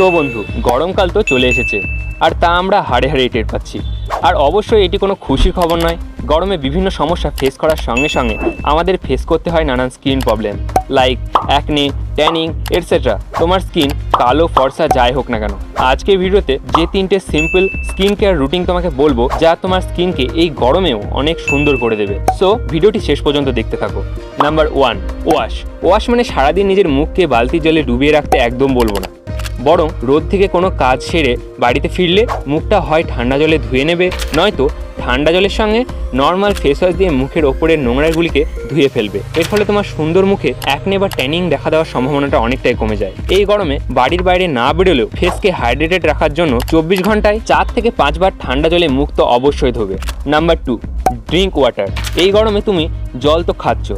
তো বন্ধু, গরমকাল তো চলে এসেছে, আর তা আমরা হাড়ে হাড়ে টের পাচ্ছি। আর অবশ্যই এটি কোনো খুশির খবর নয়, গরমে বিভিন্ন সমস্যা ফেস করার সঙ্গে সঙ্গে আমাদের ফেস করতে হয় নানান skin problem like acne tanning etcetera তোমার স্কিন কালো, ফর্সা যাই হোক না কেন, আজকের ভিডিওতে যে তিনটে সিম্পল স্কিন কেয়ার রুটিন তোমাকে বলব, যা তোমার স্কিনকে এই গরমেও অনেক সুন্দর করে দেবে। সো ভিডিওটি শেষ পর্যন্ত দেখতে থাকো। নাম্বার ওয়ান ওয়াশ ওয়াশ মানে সারাদিন নিজের মুখকে বালতির জলে ডুবিয়ে রাখতে একদম বলব না। বরং রোদ থেকে কোনো কাজ সেরে বাড়িতে ফিরলে মুখটা হয় ঠান্ডা জলে ধুয়ে নেবে, নয়তো ঠান্ডা জলের সঙ্গে নর্মাল ফেস ওয়াশ দিয়ে মুখের ওপরের নোংরাগুলিকে ধুয়ে ফেলবে। এর ফলে তোমার সুন্দর মুখে অ্যাকনে বা ট্যানিং দেখা দেওয়ার সম্ভাবনাটা অনেকটাই কমে যায়। এই গরমে বাড়ির বাইরে না বেরোলেও ফেসকে হাইড্রেটেড রাখার জন্য চব্বিশ ঘন্টায় চার থেকে পাঁচবার ঠান্ডা জলে মুখ তো অবশ্যই ধোবে। নাম্বার টু ড্রিঙ্ক ওয়াটার এই গরমে তুমি জল তো খাচ্ছ,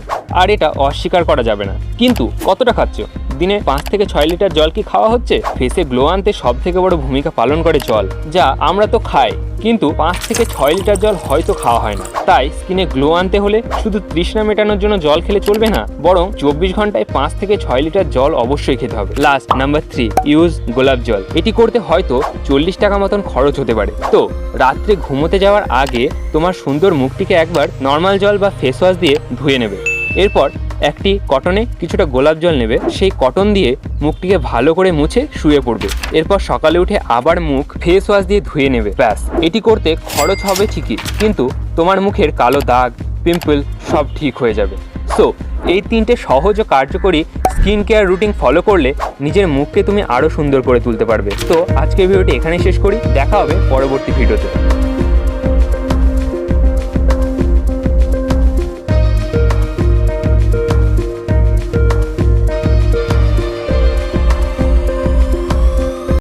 আর এটা অস্বীকার করা যাবে না। কিন্তু কতটা খাচ্ছ? দিনে পাঁচ থেকে ছয় লিটার জল কি খাওয়া হচ্ছে? ফেসে গ্লো আনতে সব থেকে বড় ভূমিকা পালন করে জল, যা আমরা তো খাই। কিন্তু পাঁচ থেকে ছয় লিটার জল হয়তো খাওয়া হয় না। তাই স্কিনে গ্লো আনতে হলে শুধু তৃষ্ণা মেটানোর জন্য জল খেলে চলবে না, বরং চব্বিশ ঘন্টায় পাঁচ থেকে ছয় লিটার জল অবশ্যই খেতে হবে। লাস্ট নাম্বার থ্রি ইউজ গোলাপ জল। এটি করতে হয়তো চল্লিশ টাকা মতন খরচ হতে পারে। তো, রাত্রে ঘুমোতে যাওয়ার আগে তোমার সুন্দর মুখটিকে একবার নর্মাল জল বা ফেস ওয়াশ দিয়ে ধুয়ে নেবে। এরপর একটি কটনে কিছুটা গোলাপ জল নেবে, সেই কটন দিয়ে মুখটিকে ভালো করে মুছে শুয়ে পড়বে। এরপর সকালে উঠে আবার মুখ ফেস ওয়াশ দিয়ে ধুয়ে নেবে, ব্যাস। এটি করতে খরচ হবে ঠিকই, কিন্তু তোমার মুখের কালো দাগ পিম্পল সব ঠিক হয়ে যাবে। সো এই তিনটে সহজ ও কার্যকরী স্কিন কেয়ার রুটিন ফলো করলে নিজের মুখকে তুমি আরও সুন্দর করে তুলতে পারবে। তো আজকের ভিডিওটি এখানেই শেষ করি, দেখা হবে পরবর্তী ভিডিওতে।